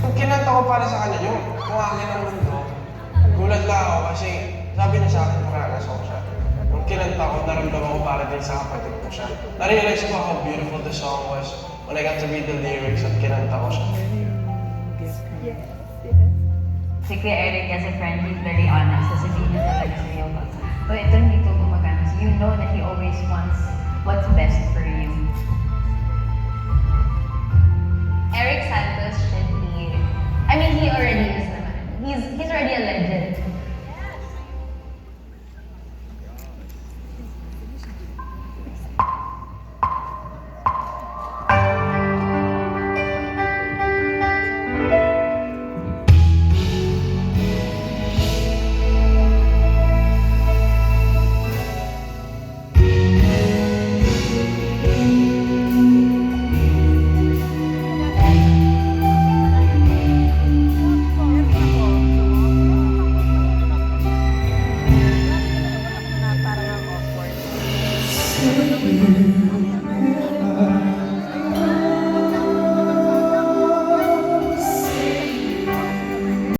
Kung kinanta ko para sa kanya yung kung akin ang mundo, gulat lang ako kasi sabi niya sa akin maranas ako siya. Nung kinanta ko, naramdaman ko para din sa kapatid ko siya. Narealize ko how beautiful the song was when I got to read the lyrics at kinanta ko siya. Yes. Si Kuya Eric as a friend, he's very honest. Sasabihin niya talaga sa'yo pag, oh, ito hindi to gumagana. So you know that he always wants what's best for you. He's already